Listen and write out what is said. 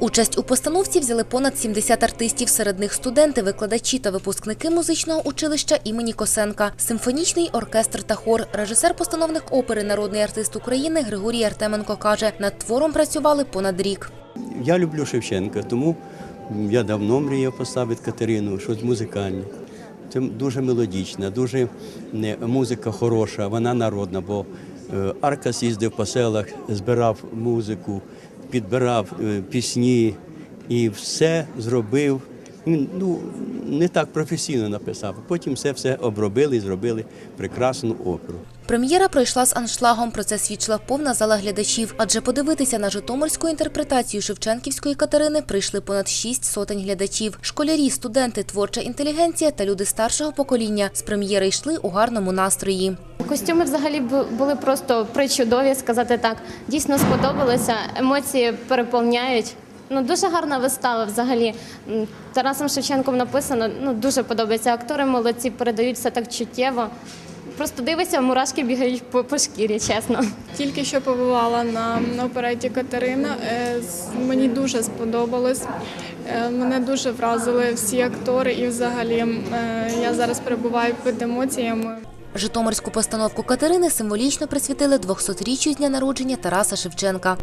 Участь у постановці взяли понад 70 артистів, серед них студенти, викладачі та випускники музичного училища імені Косенка, симфонічний оркестр та хор. Режисер-постановник опери Народний артист України Григорій Артеменко каже, над твором працювали понад рік. Я люблю Шевченка, тому я давно мріяв поставити Катерину, щось музикальне. Це дуже мелодічна, дуже музика хороша, вона народна, бо е, Аркас їздив по селах, збирав музику, підбирав е, пісні і все зробив. Ну, не так професійно написав. Потім все все обробили і зробили прекрасну оперу. Прем'єра пройшла з аншлагом. Про це свідчила повна зала глядачів. Адже подивитися на житомирську інтерпретацію Шевченківської Катерини прийшли понад шість сотень глядачів. Школярі, студенти, творча інтелігенція та люди старшого покоління з прем'єри йшли у гарному настрої. Костюми взагалі були просто причудові, сказати так. Дійсно сподобалося, емоції переповняють. Ну дуже гарна вистава. Взагалі Тарасом Шевченком написано. Ну дуже подобається. Актори молодці передають все так чуттєво. Просто дивишся, мурашки бігають по, по шкірі, чесно. Тільки що побувала на опереті Катерина. Е, з- Мені дуже сподобалось. Е, Мене дуже вразили всі актори, і взагалі е, я зараз перебуваю під емоціями. Житомирську постановку Катерини символічно присвятили 200-річчю з дня народження Тараса Шевченка.